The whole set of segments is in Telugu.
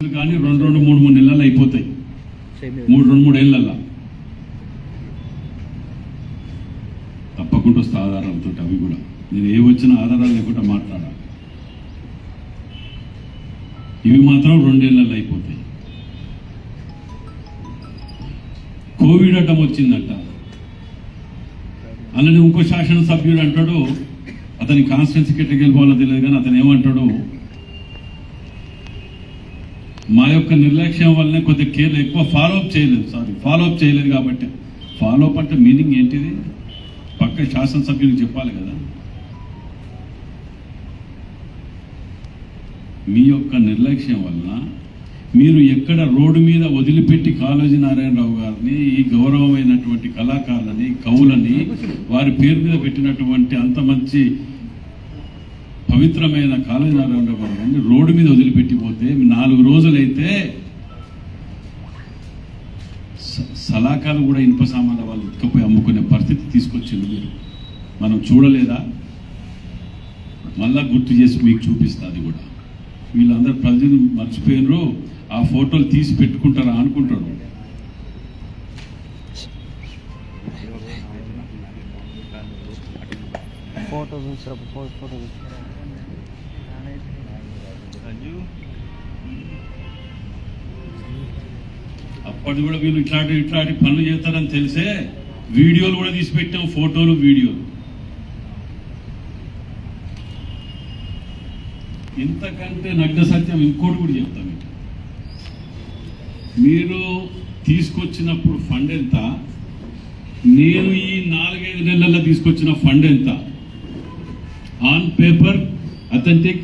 కానీ రెండు రెండు మూడు మూడు నెలలు అయిపోతాయి. మూడు రెండు మూడు ఏళ్ళల్లా. తప్పకుండా వస్తే ఆధారాలతో అవి కూడా. నేను ఏ వచ్చిన ఆధారాలు లేకుండా మాట్లాడా ఇవి మాత్రం రెండేళ్ళలో అయిపోతాయి. కోవిడ్ అడ్డం వచ్చిందంట. అలానే ఇంకో శాసనసభ్యుడు అంటాడు అతని కాన్స్టిట్యున్సీకి ఎట్లా పోవాలో తెలియదు కానీ అతను ఏమంటాడు మా యొక్క నిర్లక్ష్యం వల్లనే కొద్దిగా కేర్ ఎక్కువ ఫాలో అప్ చేయలేదు. సారీ ఫాలో అప్ చేయలేదు కాబట్టి. ఫాలో అప్ అంటే మీనింగ్ ఏంటిది? పక్క శాసనసభ్యులకు చెప్పాలి కదా. మీ యొక్క నిర్లక్ష్యం వలన మీరు ఎక్కడ రోడ్డు మీద వదిలిపెట్టి కాళోజీ నారాయణరావు గారిని ఈ గౌరవమైనటువంటి కళాకారులని కవులని వారి పేరు మీద పెట్టినటువంటి అంత మంచి పవిత్రమైన కాళోజీ పడకండి రోడ్డు మీద వదిలిపెట్టిపోతే నాలుగు రోజులైతే స- సలాకాలు కూడా ఇనుప సామాన్ల వాళ్ళు ఇటుకపోయి అమ్ముకునే పరిస్థితి తీసుకొచ్చింది మీరు. మనం చూడలేదా? మళ్ళా గుర్తు చేసి మీకు చూపిస్తా అది కూడా. వీళ్ళందరూ ప్రజలు మర్చిపోయినరు. ఆ ఫోటోలు తీసి పెట్టుకుంటారా అనుకుంటారు. ఫోటో చూసారు ఫోటో అప్పటి కూడా వీళ్ళు ఇట్లాంటి ఇట్లాంటి పనులు చేస్తారని తెలిసే వీడియోలు కూడా తీసి పెట్టాం ఫోటోలు వీడియోలు. ఇంతకంటే నగ్న సత్యం ఇంకోటి కూడా చెప్తాను మీరు తీసుకొచ్చినప్పుడు ఫండ్ ఎంత? నేను ఈ నాలుగైదు నెలల్లో తీసుకొచ్చిన ఫండ్ ఎంత? On paper authentic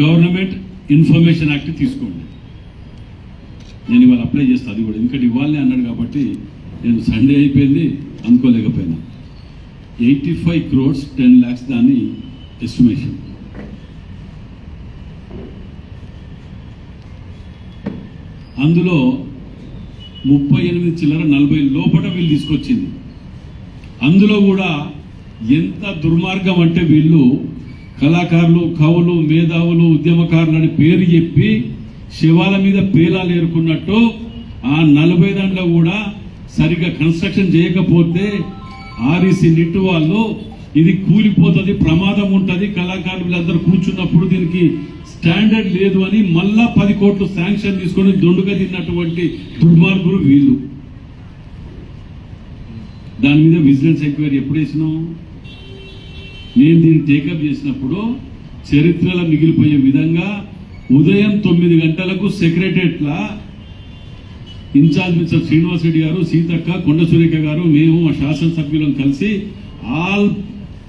government information act తీసుకోండి. నేను ఇవాళ అప్లై చేస్తాను అది కూడా. ఎందుకంటే ఇవ్వాలని అన్నాడు కాబట్టి నేను సండే అయిపోయింది అనుకోలేకపోయినా eighty five crores ten lakhs దాని ఎస్టిమేషన్ అందులో ముప్పై ఎనిమిది చిల్లర నలభై లోపల వీళ్ళు తీసుకొచ్చింది. అందులో కూడా ఎంత దుర్మార్గం అంటే వీళ్ళు కళాకారులు కవులు మేధావులు ఉద్యమకారులు అని పేరు చెప్పి శివాల మీద పేలాలు ఏరుకున్నట్టు ఆ నలభై దాంట్లో కూడా సరిగ్గా కన్స్ట్రక్షన్ చేయకపోతే ఆర్ఈసీ నిట్టు వాళ్ళు ఇది కూలిపోతుంది ప్రమాదం ఉంటుంది కళాకారులు కూర్చున్నప్పుడు దీనికి స్టాండర్డ్ లేదు అని మళ్ళా పది కోట్లు శాంక్షన్ తీసుకొని దొండుగా తిన్నటువంటి దుర్మార్గులు వీళ్ళు. దాని మీద విజిలెన్స్ ఎంక్వైరీ ఎప్పుడు వేసినాం? నేను దీన్ని టేకప్ చేసినప్పుడు చరిత్రలో మిగిలిపోయే విధంగా ఉదయం తొమ్మిది గంటలకు సెక్రటరియట్లా ఇన్ఛార్జ్ మిస్టర్ శ్రీనివాస్ రెడ్డి గారు సీతక్క కొండ సురేఖ గారు మేము మా శాసనసభ్యులం కలిసి all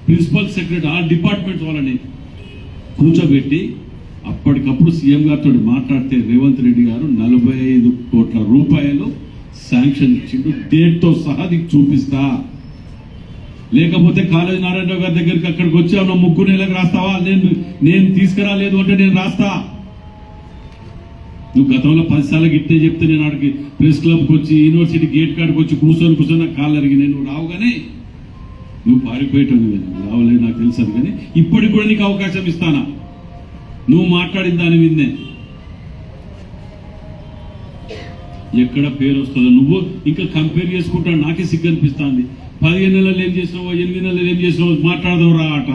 principal secretary all department వాళ్ళని కూర్చోబెట్టి అప్పటికప్పుడు సీఎం గారితో మాట్లాడితే రేవంత్ రెడ్డి గారు నలభై ఐదు కోట్ల రూపాయలు శాంక్షన్ ఇచ్చిండు డేట్తో సహా నీకు చూపిస్తా. లేకపోతే కాలేజ్ నారాయణరావు గారి దగ్గరికి అక్కడికి వచ్చి నా ముగ్గు నెలకు రాస్తావా? నేను నేను తీసుకురాలేదు అంటే నేను రాస్తా. నువ్వు గతంలో పదిసార్లు గిట్టే చెప్తే నేను ఆడికి ప్రెస్ క్లబ్కి వచ్చి యూనివర్సిటీ గేట్ కాడికి వచ్చి కూర్చొని కూర్చొని నాకు కాళ్ళు అరిగినాయి. నువ్వు రావుగానే. నువ్వు పారిపోయేటవి రావలేదు నాకు తెలుసు కానీ ఇప్పటికి కూడా నీకు అవకాశం ఇస్తానా? నువ్వు మాట్లాడిన దాని మీదనే. ఎక్కడ పేరు వస్తుందో నువ్వు ఇంకా కంపేర్ చేసుకుంటా నాకే సిగ్గు అనిపిస్తుంది. పదిహేను నెలలు ఏం చేసినావో ఎనిమిది నెలలు ఏం చేసినావో మాట్లాడదావు రా ఆట.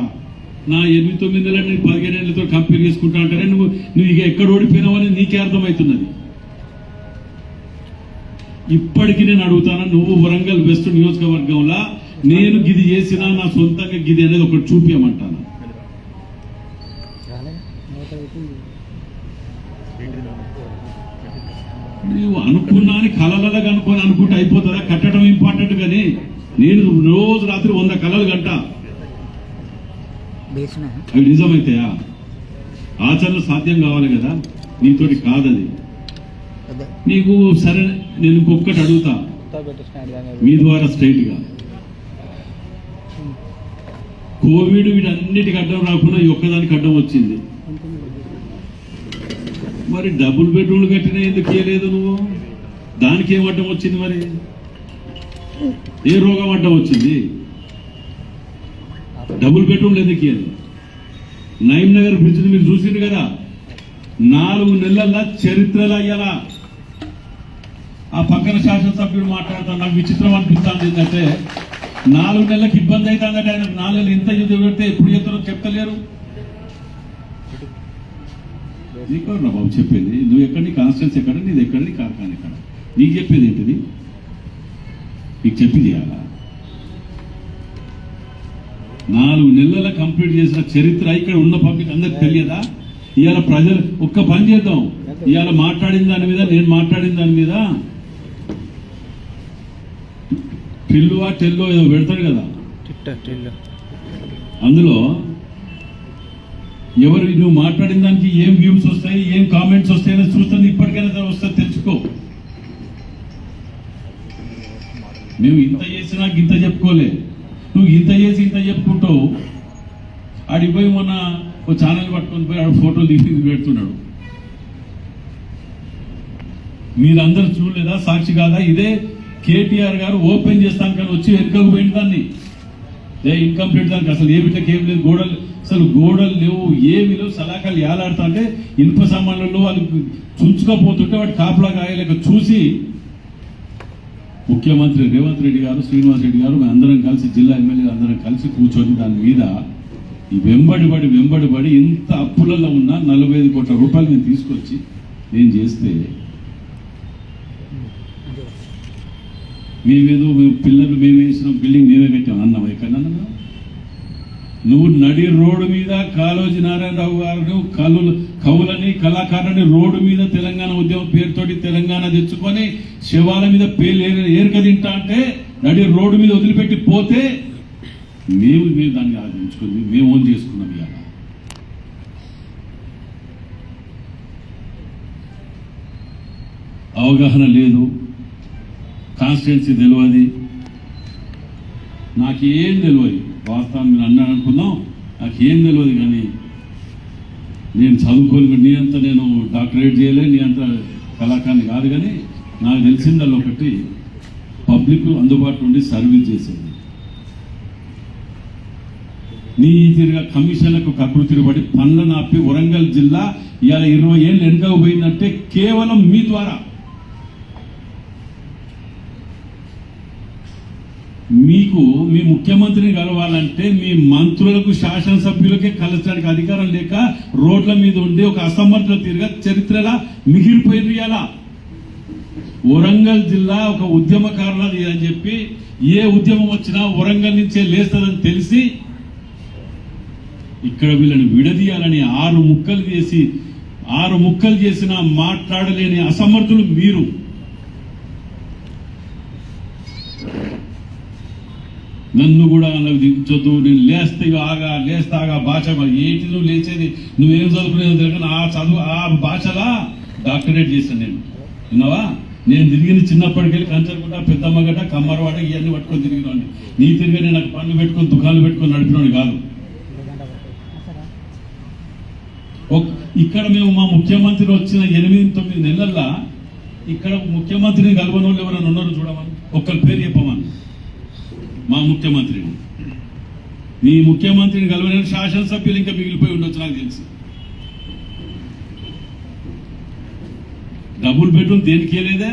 నా ఎనిమిది తొమ్మిది నెలలు నేను పదిహేను నెలలతో కంపేర్ చేసుకుంటా అంటారే నువ్వు నువ్వు ఇక ఎక్కడ ఓడిపోయినావని నీకే అర్థమవుతున్నది. ఇప్పటికీ నేను అడుగుతాను నువ్వు వరంగల్ వెస్ట్ నియోజకవర్గంలో నేను గిది చేసినా నా సొంతంగా గిది అనేది ఒకటి చూపించమంటాను నువ్వు అనుకున్నా అని కలలగా అనుకొని అనుకుంటే అయిపోతుందా కట్టడం ఇంపార్టెంట్ కానీ నేను రోజు రాత్రి వంద కలలు గంట అవి నిజమైతాయా ఆచరణ సాధ్యం కావాలి కదా? నీతోటి కాదది. నీకు సరే నేను ఇంకొకటి అడుగుతా. మీ ద్వారా స్ట్రైట్గా కోవిడ్ వీటన్నిటికి అడ్డం రాకుండా ఈ ఒక్కదానికి అడ్డం వచ్చింది. మరి డబుల్ బెడ్రూమ్లు కట్టినా ఎందుకు ఇయ్యలేదు నువ్వు? దానికి ఏం అడ్డం వచ్చింది మరి? ఏ రోగం అడ్డం వచ్చింది? డబుల్ బెడ్రూమ్లు ఎందుకు ఇయ్యాలి నయీం నగర్ బ్రిడ్జ్ మీరు చూసింది కదా? నాలుగు నెలల చరిత్రలు అయ్యాలా ఆ పక్కన శాసనసభ్యుడు మాట్లాడతాను నాకు విచిత్రం అనిపిస్తుంది ఏంటంటే నాలుగు నెలలకు ఇబ్బంది అవుతుందంటే ఆయన. నాలుగు నెలలు ఇంత యుద్ధ పెడితే ఎప్పుడు చెప్తారో చెప్తలేరు. నీకు బాబు చెప్పేది? నువ్వు ఎక్కడ నీ ఎక్కడ? నీది ఎక్కడ నీ కార్ఖాన ఎక్కడ? నీకు చెప్పేది ఏంటిది? నీకు చెప్పి చేయాలా? నాలుగు నెలల కంప్లీట్ చేసిన చరిత్ర ఇక్కడ ఉన్న పబ్లిక్ అందరికి తెలియదా? ఇవాళ ప్రజలు ఒక్క పని చేద్దాం. ఇవాళ మాట్లాడిన దాని మీద నేను మాట్లాడిన దాని మీద. పిల్లువా టెల్లో ఏదో పెడతాడు కదా? అందులో ఎవరు నువ్వు మాట్లాడిన దానికి ఏం వ్యూస్ వస్తాయి ఏం కామెంట్స్ వస్తాయని చూస్తాను. ఇప్పటికైనా వస్తుంది తెలుసుకో. మేము ఇంత చేసినా ఇంత చెప్పుకోలే. నువ్వు ఇంత చేసి ఇంత చెప్పుకుంటావు ఆడికి పోయి మొన్న ఓ ఛానల్ పట్టుకొని పోయి ఆడు ఫోటోలు తీసి పెడుతున్నాడు. మీరందరూ చూడలేదా? సాక్షి కాదా? ఇదే కేటీఆర్ గారు ఓపెన్ చేస్తాను కానీ వచ్చి వెనుకకు పోయిన దాన్ని. ఏ ఇన్కంప్లీట్ దానికి అసలు ఏమిటకి ఏం లేదు. గోడలు అసలు గోడలు లేవు ఏమి లేవు. సలాకాలు ఏలాడుతా అంటే ఇనుప సామాన్లలో వాళ్ళు చుంచుకపోతుంటే వాటి కాపలా కాయలేక చూసి ముఖ్యమంత్రి రేవంత్ రెడ్డి గారు శ్రీనివాస్ రెడ్డి గారు మేము అందరం కలిసి జిల్లా ఎమ్మెల్యేలు అందరం కలిసి కూర్చొని దాని మీద వెంబడిబడి వెంబడిబడి ఇంత అప్పులలో ఉన్న నలభై ఐదు కోట్ల రూపాయలు నేను తీసుకొచ్చి నేను చేస్తే మేమేదో మేము పిల్లలు మేమే వేసిన బిల్డింగ్ మేమే పెట్టాం అన్నాం ఎక్కడన్నా నువ్వు నడి రోడ్డు మీద కాళోజీ నారాయణరావు గారు కలు కవులని కళాకారుని రోడ్డు మీద తెలంగాణ ఉద్యమం పేరుతోటి తెలంగాణ తెచ్చుకొని శవాల మీద పేర్లు ఏర- ఏరక తింటా అంటే నడి రోడ్డు మీద వదిలిపెట్టి పోతే మేము మేము దాన్ని ఆలోచించుకుంది మేము ఓన్ చేసుకున్నాం ఇవాళ. అవగాహన లేదు. కాన్స్టిట్యున్సీ తెలియదు నాకేం తెలియదు వాస్తవం మీరు అన్నాను అనుకుందాం ఏం తెలియదు కానీ నేను చదువుకోని నీ అంత నేను డాక్టరేట్ చేయలే నీ అంత కళాకారుని కాదు కానీ నాకు తెలిసిందల్లా ఒకటి పబ్లిక్ అందుబాటులో ఉండి సర్వీస్ చేసేది. నీ తిరిగా కమిషన్లకు కకృతిరి పడి పనులను ఆపి వరంగల్ జిల్లా ఇవాళ ఇరవై ఏళ్ళు వెనుకకు పోయిందంటే కేవలం మీ ద్వారా. మీకు మీ ముఖ్యమంత్రిని కలవాలంటే మీ మంత్రులకు శాసనసభ్యులకే కలచడానికి అధికారం లేక రోడ్ల మీద ఉండి ఒక అసమర్థుల తీరుగా చరిత్రలా మిగిలిపోయింది ఇలా వరంగల్ జిల్లా ఒక ఉద్యమకారులది అని చెప్పి ఏ ఉద్యమం వచ్చినా వరంగల్ నుంచే లేస్తుందని తెలిసి ఇక్కడ వీళ్ళని విడదీయాలని ఆరు ముక్కలు చేసి ఆరు ముక్కలు చేసిన మాట్లాడలేని అసమర్థులు మీరు. నన్ను కూడా నాకు దించొద్దు నేను లేస్తే ఆగా లేస్తా భాష ఏంటి నువ్వు లేచేది? నువ్వేం చదువుకునేది తెలియక ఆ చదువు ఆ భాషలా డాక్టరేట్ చేశాను నేను. విన్నావా? నేను తిరిగింది చిన్నప్పటికెళ్ళి కంచరకుంట పెద్దమ్మగడ్డ కమ్మరవాడ ఇవన్నీ పట్టుకొని తిరిగినాను నీ తిరిగి నేను నాకు పనులు పెట్టుకొని దుకాణాలు పెట్టుకొని నడిపినాడు కాదు. ఇక్కడ మేము మా ముఖ్యమంత్రి వచ్చిన ఎనిమిది తొమ్మిది నెలల్లో ఇక్కడ ముఖ్యమంత్రిని కలవని వాళ్ళు ఎవరైనా ఉన్నారు చూడమని ఒక్కరి పేరు మా ముఖ్యమంత్రిని. మీ ముఖ్యమంత్రిని కలవలేని శాసనసభ్యులు ఇంకా మిగిలిపోయి ఉండొచ్చు నాకు తెలిసి. డబుల్ బెడ్రూమ్ దేనికి లేదా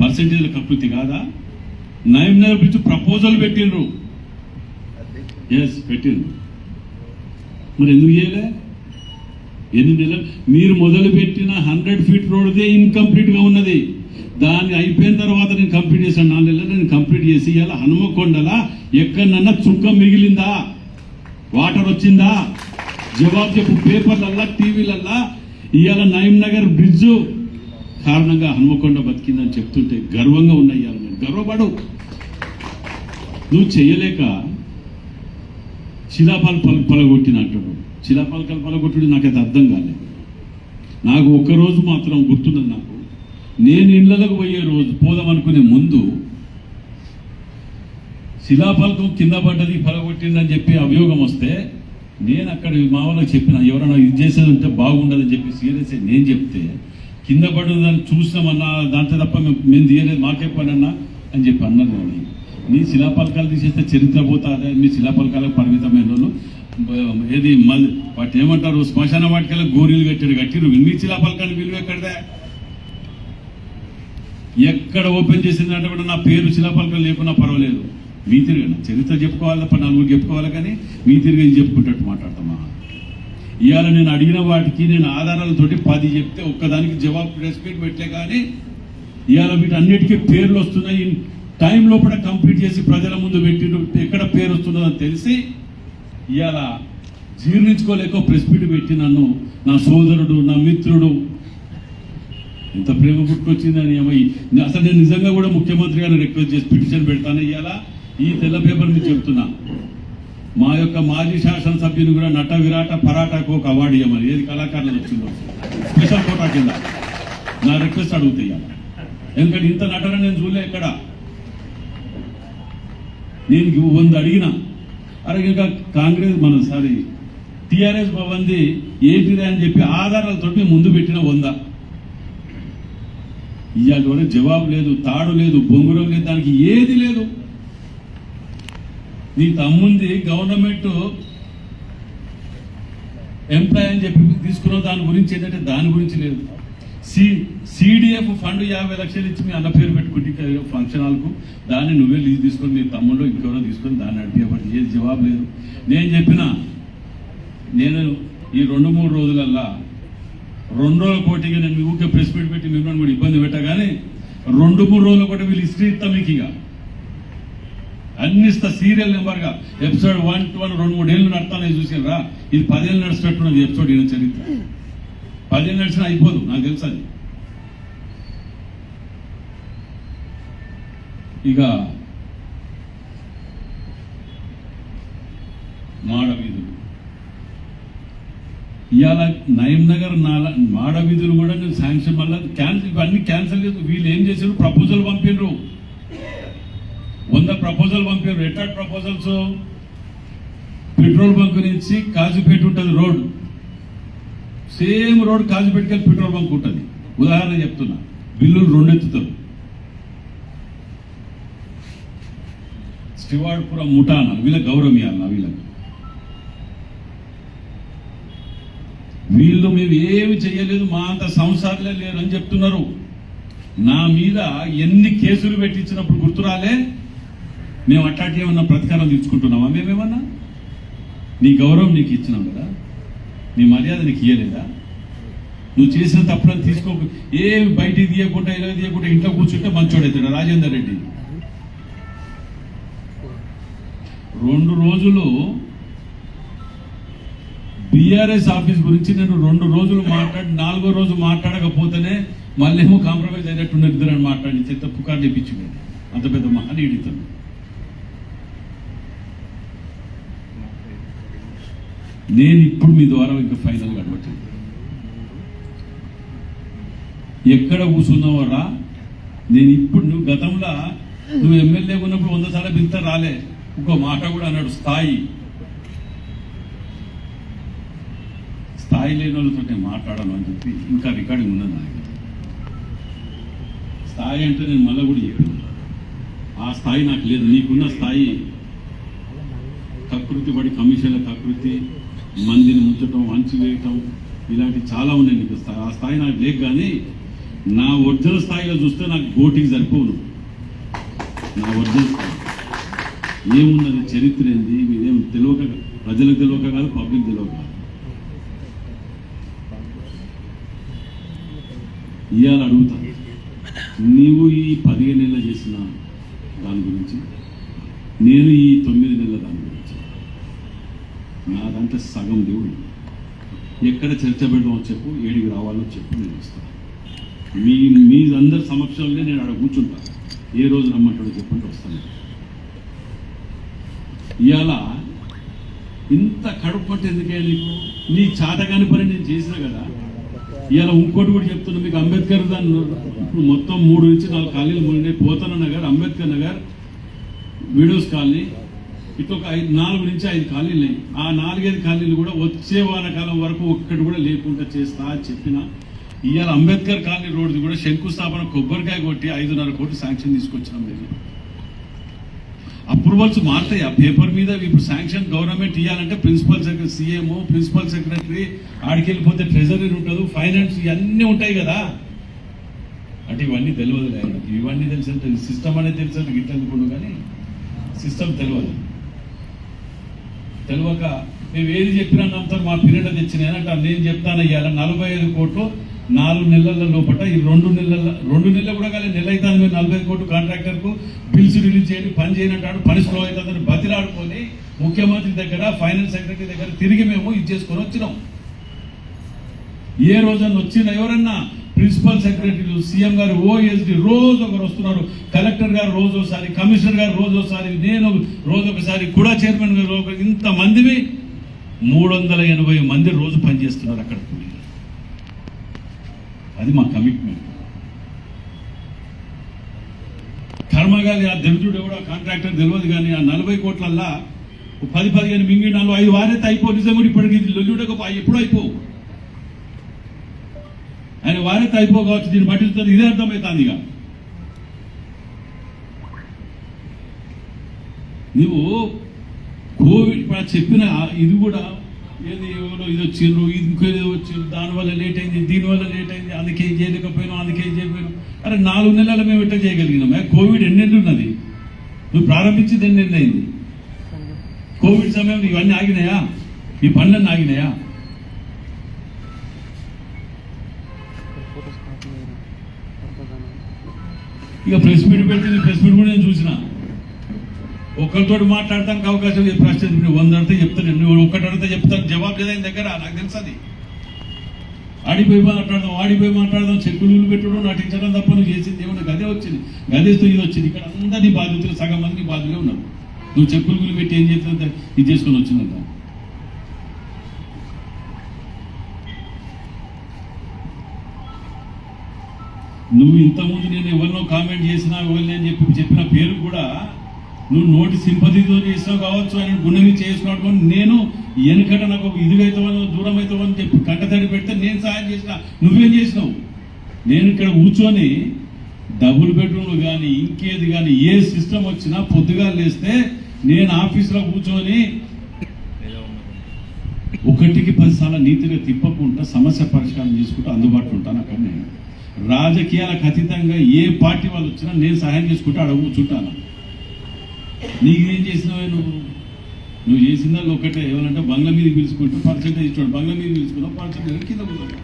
పర్సంటేజ్ల కకృతి కాదా? నయం నెల పిలిచి ప్రపోజల్ పెట్టిండ్రు. ఎస్ పెట్టిండ్రు. మరి ఎందుకు చేయలే ఎన్ని నెలలు? మీరు మొదలు పెట్టిన హండ్రెడ్ ఫీట్ రోడ్దే ఇన్కంప్లీట్గా ఉన్నది. దాన్ని అయిపోయిన తర్వాత నేను కంప్లీట్ చేశాను. నాలుగు నెలలు నేను కంప్లీట్ చేసి ఇలా హనుమకొండలా ఎక్కడన్నా చుక్క మిగిలిందా? వాటర్ వచ్చిందా? జవాబు చెప్పు. పేపర్లల్లా టీవీలల్లా. ఇవాళ నయం నగర్ బ్రిడ్జ్ కారణంగా హనుమకొండ బతికిందని చెప్తుంటే గర్వంగా ఉన్నాయి ఇవాళ నేను. గర్వపడు. నువ్వు చేయలేక శిలాపాలు పల పలగొట్టిన అంటాడు శిలాపాలకాలు పలగొట్టుడు నాకైతే అర్థం కాలేదు. నాకు ఒక్కరోజు మాత్రం గుర్తున్నది నాకు. నేను ఇళ్ళలకు పోయే రోజు పోదాం అనుకునే ముందు శిలాఫలకం కింద పడ్డది పలగొట్టిందని చెప్పి అభియోగం వస్తే నేను అక్కడ మా వాళ్ళకి చెప్పిన ఎవరైనా ఇది చేసేది ఉంటే బాగుండదని చెప్పి సీరియస్ నేను చెప్తే కింద పడ్డది చూసినామన్నా దాంట్లో తప్ప మేము మేము తీయలేదు మాకే పడన్నా అని చెప్పి అన్నారు కానీ నీ శిలాపలకాలు తీసేస్తే చరిత్ర పోతాదే మీ శిలాపలకాలకు పరిమితమైన వాళ్ళు. ఏది మళ్ళీ వాటి ఏమంటారు శ్మశాన వాటికల్లా గోరీలు కట్టాడు కట్టిరు ఇన్ని శిలాపలకాలు విలువ ఎక్కడదే? ఎక్కడ ఓపెన్ చేసిందంటే కూడా నా పేరు శిలాపలకం లేకున్నా పర్వాలేదు. మీ తిరిగి చరిత్ర చెప్పుకోవాలి తప్ప నలుగురు చెప్పుకోవాలి కానీ మీ తిరిగి చెప్పుకుంటట్టు మాట్లాడతామా? ఇవాళ నేను అడిగిన వాటికి నేను ఆధారాలతోటి పది చెప్తే ఒక్కదానికి జవాబు రెస్పెక్ట్ పెట్టే పెట్టలే కానీ ఇవాళ వీటన్నిటికీ పేర్లు వస్తున్నాయి. టైం లోపల కంప్లీట్ చేసి ప్రజల ముందు పెట్టి ఎక్కడ పేరు వస్తున్నదని తెలిసి ఇవాళ జీర్ణించుకోలేక ప్రెస్ మీట్ పెట్టి నన్ను నా సోదరుడు నా మిత్రుడు ఎంత ప్రేమ పుట్టుకొచ్చిందని ఏమో ఈ- అసలు నేను నిజంగా కూడా ముఖ్యమంత్రి గారిని రిక్వెస్ట్ చేసి పిటిషన్ పెడతాను ఇవాళ ఈ తెల్ల పేపర్ మీద చెప్తున్నా. మా యొక్క మాజీ శాసనసభ్యుని కూడా నట విరాట పరాటాకు ఒక అవార్డు ఇవ్వమని ఏది కళాకారులు వచ్చిందో. స్పెషల్ కోటా కింద. నా రిక్వెస్ట్ అడుగుతాయి ఎందుకంటే ఇంత నటన నేను చూడలే ఎక్కడ? నేను వంద అడిగిన. అరే ఇంకా కాంగ్రెస్ మన సారీ టిఆర్ఎస్ పవన్ది ఏపీ అని చెప్పి ఆధారాలతో ముందు పెట్టిన వంద. ఇవాళ వరకు జవాబు లేదు తాడు లేదు బొంగురం లేదు దానికి ఏది లేదు. నీ తమ్ముంది గవర్నమెంట్ ఎంప్లాయ్ అని చెప్పి తీసుకున్న దాని గురించి ఏంటంటే దాని గురించి లేదు. సి సిడిఎఫ్ ఫండ్ యాభై లక్షలు ఇచ్చి మీ అన్న పేరు పెట్టుకుంటే ఫంక్షన్ హాల్కు. దాన్ని నువ్వే లీజ్ తీసుకొని నీ తమ్ముడు ఇంకెవరో తీసుకొని దాన్ని నడిపేవాడు ఏది జవాబు లేదు. నేను చెప్పిన నేను ఈ రెండు మూడు రోజులల్లా రెండు రోజుల పోటీగా నేను మీ ఊరికే ప్రెస్ మీట్ పెట్టి మిమ్మల్ని కూడా ఇబ్బంది పెట్టగానే రెండు మూడు రోజులు కూడా వీళ్ళు హిస్టరీ ఇస్తాం మీకు ఇక. అన్ని ఇస్తా సీరియల్ నెంబర్గా ఎపిసోడ్ వన్ టూ వన్ రెండు మూడు ఏళ్ళు నడతానని చూసారా ఇది పదేళ్ళు నడిచినట్టున్నది ఎపిసోడ్ ఈయన చరిత్ర. పదేళ్ళు నడిచినా అయిపోదు నాకు తెలుసు అది. ఇక మాడ వీధులు ఇవాళ నయం నగర్ నాల మాడ వీధులు కూడా నేను శాంక్షన్ వల్ల క్యాన్సిల్ ఇవన్నీ క్యాన్సిల్ చేసి వీళ్ళు ఏం చేశారు? ప్రపోజల్ పంపిండ్రు వంద ప్రపోజల్ పంపారు రిటార్డ్ ప్రపోజల్స్. పెట్రోల్ బంక్ నుంచి కాజుపేట ఉంటుంది రోడ్. సేమ్ రోడ్ కాజుపేటకి పెట్రోల్ బంక్ ఉంటుంది. ఉదాహరణ చెప్తున్నా. బిల్లులు రెండెత్తుతారు. స్టివార్డ్పురం ముఠానా వీళ్ళ గౌరవం ఇవ్వాలన్నా వీళ్ళకి. వీళ్ళు మేము ఏమి చేయలేదు మా అంత సంసారలే లేరు అని చెప్తున్నారు. నా మీద ఎన్ని కేసులు పెట్టించినప్పుడు గుర్తురాలే మేము అట్లాంటి ఏమన్నా ప్రతికారం తీసుకుంటున్నామా మేమేమన్నా? నీ గౌరవం నీకు ఇచ్చినాం కదా? నీ మర్యాద నీకు ఇయ్యలేదా? నువ్వు చేసిన తప్పులను తీసుకో ఏమి బయటికి తీయకుండా ఇలా తీయకుండా ఇంట్లో కూర్చుంటే మంచోడైతాడు రాజేందర్ రెడ్డి. రెండు రోజులు బీఆర్ఎస్ ఆఫీస్ గురించి నేను రెండు రోజులు మాట్లాడి నాలుగో రోజు మాట్లాడకపోతేనే మళ్ళీ ఏమో కాంప్రమైజ్ అయినట్టు ఇద్దరని మాట్లాడి తప్పు కార్డు ఇప్పించింది అంత పెద్ద మహానీడితను నేను ఇప్పుడు మీ ద్వారా ఇంకా ఫైనల్ కనబట్టింది ఎక్కడ కూర్చున్నావో రా నేను ఇప్పుడు నువ్వు గతంలో నువ్వు ఎమ్మెల్యే ఉన్నప్పుడు వంద సార్లు పిలుతా రాలే. ఇంకో మాట కూడా అన్నాడు స్థాయి. స్థాయి లేని వాళ్ళతో నేను మాట్లాడను అని చెప్పి ఇంకా రికార్డింగ్ ఉన్నది నాకు స్థాయి అంటే నేను మళ్ళీ కూడా చెప్పాను ఆ స్థాయి నాకు లేదు. నీకున్న స్థాయి కకృతి పడి కమిషన్ల కకృతి మందిని ముంచటం వంచి వేయటం ఇలాంటివి చాలా ఉన్నాయి నీకు ఆ స్థాయి నాకు లేక కానీ నా ఒరిజినల్ స్థాయిలో చూస్తే నాకు గోటికి సరిపోను. నా ఒరిజినల్ స్థాయి. ఏమున్నది చరిత్ర ఏంది? మీదేం తెలియక ప్రజలకు తెలియక కాదు పబ్లిక్ తెలియక కాదు ఇవాళ అడుగుతా. నీవు ఈ పదిహేను నెలలు చేసిన దాని గురించి నేను ఈ తొమ్మిది నెలల దాని గురించి. నాదంటే సగం దేవుడు. ఎక్కడ చర్చ పెడదామో చెప్పు ఏడికి రావాలో చెప్పు నేను ఇస్తాను మీ మీ అందరి సమక్షంలో నేను అక్కడ కూర్చుంటా. ఏ రోజు రమ్మంటాడో చెప్పండి వస్తాను. ఇవాళ ఇంత కడుపు పట్టి ఎందుకే నీకు? నీ చాటగాని పని నేను చేసిన కదా? ఇవాళ ఇంకోటి కూడా చెప్తున్నా మీకు అంబేద్కర్ దాన్ని ఇప్పుడు మొత్తం మూడు నుంచి నాలుగు ఖాళీలు మూడు పోతన నగర్ అంబేద్కర్ నగర్ విడోస్ కాలనీ. ఇటు ఒక ఐదు నాలుగు నుంచి ఐదు ఖాళీలు ఉన్నాయి. ఆ నాలుగైదు కాలనీలు కూడా వచ్చే వానకాలం వరకు ఒక్కటి కూడా లేకుండా చేస్తా అని చెప్పిన ఇవాళ అంబేద్కర్ కాలనీ రోడ్డు కూడా శంకుస్థాపన కొబ్బరికాయ కొట్టి ఐదున్నర కోట్లు శాంక్షన్ తీసుకొచ్చినాం మేము. అప్రూవల్స్ మారుతాయి? ఆ పేపర్ మీద ఇప్పుడు శాంక్షన్ గవర్నమెంట్ ఇవ్వాలంటే principal secretary CM principal secretary ఆడికి వెళ్ళిపోతే ట్రెజరీ ఉంటుంది ఫైనాన్స్ ఇవన్నీ ఉంటాయి కదా. అంటే ఇవన్నీ తెలియదు ఆయనకి. ఇవన్నీ తెలిసి సిస్టమ్ అనేది తెలుసు గిట్ అనుకోండు కానీ సిస్టమ్ తెలియదు తెలియక మేము ఏది చెప్పినా నమ్ముతారు మా పీరియడ్ తెచ్చిన అంటే నేను చెప్తాను ఇవాళ నలభై ఐదు కోట్లు నాలుగు నెలల లోపల ఈ రెండు నెలల రెండు నెలలు కూడా కానీ నెల అవుతుంది మీరు నలభై కోట్లు కాంట్రాక్టర్కు బిల్స్ రిలీజ్ చేయండి పని చేయనంటాడు పని స్లో అవుతుందని బతిలాడుకొని ముఖ్యమంత్రి దగ్గర ఫైనాన్స్ సెక్రటరీ దగ్గర తిరిగి మేము ఇది చేసుకొని వచ్చినాం ఏ రోజన్నా వచ్చిన ఎవరన్నా ప్రిన్సిపల్ సెక్రటరీలు సీఎం గారు ఓఎస్డి రోజు ఒకరు వస్తున్నారు కలెక్టర్ గారు రోజు ఒకసారి కమిషనర్ గారు రోజు ఒకసారి నేను రోజు ఒకసారి కూడా చైర్మన్ గారు ఇంతమందివి మూడు వందల ఎనభై మంది రోజు పనిచేస్తున్నారు అక్కడ కూలీలు. అది మా కమిట్మెంట్ కర్మగాలి ఆ దరిద్రుడు ఎవడో కాంట్రాక్టర్ తెలియదు కానీ ఆ నలభై కోట్లల్లా ఓ పది పదిహేను మింగినాలు ఐదు వారైతే అయిపో నిజం కూడా ఇప్పటికి ఇది లొల్లుడక ఎప్పుడు అయిపోవు. ఆయన వారైతే అయిపో కావచ్చు దీన్ని పట్టిస్తుంది ఇదే అర్థమవుతుంది ఇక నువ్వు కోవిడ్ ఇప్పుడు చెప్పిన ఇది కూడా ఏది ఎవరో ఇది వచ్చిండ్రు ఇది ఇంకేదో వచ్చిండ్రు. దానివల్ల లేట్ అయింది దీనివల్ల లేట్ అయింది అందుకే చేయలేకపోయినా అందుకే చేయకపోయినా. అరే నాలుగు నెలల మేము ఎట్లా చేయగలిగినాం? కోవిడ్ ఎన్నెళ్ళు ఉన్నది? నువ్వు ప్రారంభించింది ఎన్నెళ్ళు అయింది? కోవిడ్ సమయంలో ఇవన్నీ ఆగినాయా? ఈ పనులన్నీ ఆగినాయా? ఇక ప్రెస్ మీట్ పెట్టింది ప్రెస్ మీట్ కూడా నేను చూసిన. ఒకరితో మాట్లాడటానికి అవకాశం లేదు. ప్రశ్న వంద అడితే చెప్తాను. నువ్వు ఒక్కటి అడితే చెప్తాను. జవాబు లేదా దగ్గర నాకు తెలుసు అది. ఆడిపోయి మాట్లాడదాం ఆడిపోయి మాట్లాడదాం చెక్కులు పెట్టడం నటించడం తప్ప నువ్వు చేసింది ఏమన్నా? గదే వచ్చింది. గదేస్తూ ఇది వచ్చింది. ఇక్కడ అందరినీ బాధితులు సగం మంది బాధలే ఉన్నారు. నువ్వు చెక్కులు గులు పెట్టి ఏం చేస్తుందంటే ఇది చేసుకొని వచ్చిందంట. నువ్వు ఇంతకుముందు నేను ఎవరినో కామెంట్ చేసినా ఎవరిని అని చెప్పి చెప్పిన పేరు కూడా నువ్వు నోటి సింపతితో చేసినావు కావచ్చు ఆయన గుణమి చేసుకున్నాడు నేను వెనకట నాకు ఒక ఇదిగైతావని దూరం అవుతావని చెప్పి కంటతడి పెడితే నేను సహాయం చేసిన. నువ్వేం చేసినావు? నేను ఇక్కడ కూర్చొని డబుల్ బెడ్రూమ్లు కానీ ఇంకేది కానీ ఏ సిస్టమ్ వచ్చినా పొద్దుగా లేస్తే నేను ఆఫీస్లో కూర్చొని ఒకటికి పదిసార్లు నీతిగా తిప్పకుండా సమస్య పరిష్కారం చేసుకుంటూ అందుబాటులో ఉంటాను అక్కడ నేను రాజకీయాలకు అతీతంగా ఏ పార్టీ వాళ్ళు వచ్చినా నేను సహాయం చేసుకుంటూ అక్కడ కూర్చుంటాను. నీకేం చేసినావే నువ్వు? నువ్వు చేసిందా ఒకటే ఏమనంటే బంగ్లా మీద పిలుచుకుంటూ పర్సెంటేజ్ ఇచ్చాడు బంగ్లా మీద పిలుచుకున్నావు పర్సెంటేజ్ కింద కూర్చోడు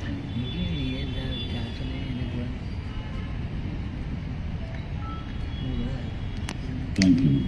థ్యాంక్ యూ